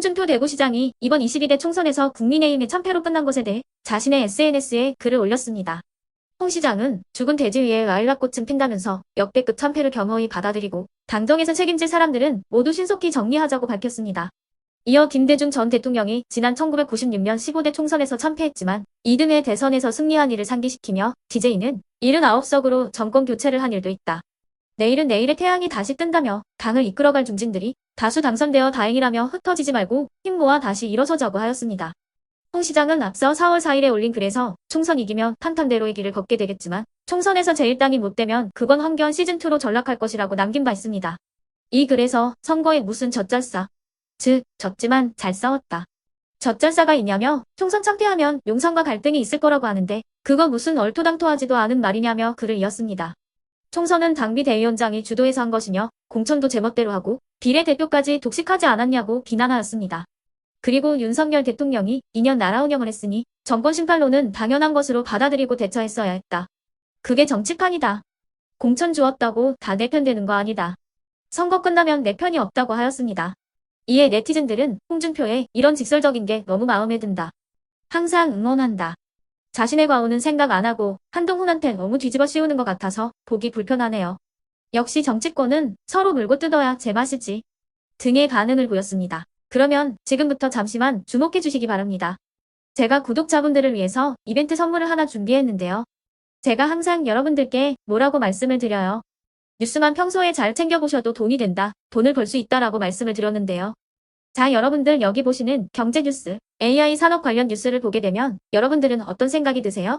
홍준표 대구시장이 이번 22대 총선에서 국민의힘의 참패로 끝난 것에 대해 자신의 SNS에 글을 올렸습니다. 홍 시장은 죽은 돼지 위에 라일락꽃은 핀다면서 역대급 참패를 겸허히 받아들이고 당정에서 책임질 사람들은 모두 신속히 정리하자고 밝혔습니다. 이어 김대중 전 대통령이 지난 1996년 15대 총선에서 참패했지만 2등의 대선에서 승리한 일을 상기시키며 DJ는 79석으로 정권 교체를 한 일도 있다. 내일은 내일의 태양이 다시 뜬다며 당을 이끌어갈 중진들이 다수 당선되어 다행이라며 흩어지지 말고 힘 모아 다시 일어서자고 하였습니다. 홍 시장은 앞서 4월 4일에 올린 글에서 총선 이기면 탄탄대로의 길을 걷게 되겠지만 총선에서 제1당이 못 되면 그건 황교안 시즌2로 전락할 것이라고 남긴 바 있습니다. 이 글에서 선거에 무슨 젖잘싸, 즉 졌지만 잘 싸웠다. 젖잘싸가 있냐며 총선 참패하면 용산과 갈등이 있을 거라고 하는데 그거 무슨 얼토당토하지도 않은 말이냐며 글을 이었습니다. 총선은 당비 대위원장이 주도해서 한 것이며 공천도 제멋대로 하고 비례대표까지 독식하지 않았냐고 비난하였습니다. 그리고 윤석열 대통령이 2년 나라 운영을 했으니 정권 심판론은 당연한 것으로 받아들이고 대처했어야 했다. 그게 정치판이다. 공천 주었다고 다 내 편 되는 거 아니다. 선거 끝나면 내 편이 없다고 하였습니다. 이에 네티즌들은 홍준표의 이런 직설적인 게 너무 마음에 든다. 항상 응원한다. 자신의 과오는 생각 안 하고 한동훈한테 너무 뒤집어 씌우는 것 같아서 보기 불편하네요. 역시 정치권은 서로 물고 뜯어야 제맛이지. 등의 반응을 보였습니다. 그러면 지금부터 잠시만 주목해 주시기 바랍니다. 제가 구독자분들을 위해서 이벤트 선물을 하나 준비했는데요. 제가 항상 여러분들께 뭐라고 말씀을 드려요. 뉴스만 평소에 잘 챙겨보셔도 돈이 된다, 돈을 벌 수 있다라고 말씀을 드렸는데요. 자, 여러분들 여기 보시는 경제 뉴스, AI 산업 관련 뉴스를 보게 되면 여러분들은 어떤 생각이 드세요?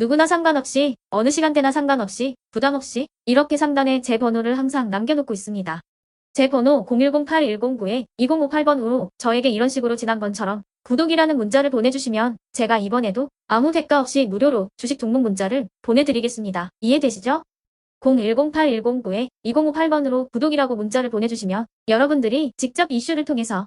누구나 상관없이 어느 시간대나 상관없이 부담없이 이렇게 상단에 제 번호를 항상 남겨놓고 있습니다. 제 번호 010-8109-2058번으로 저에게 이런 식으로 지난번처럼 구독이라는 문자를 보내주시면 제가 이번에도 아무 대가 없이 무료로 주식 종목 문자를 보내드리겠습니다. 이해되시죠? 010-8109-2058번으로 구독이라고 문자를 보내주시면 여러분들이 직접 이슈를 통해서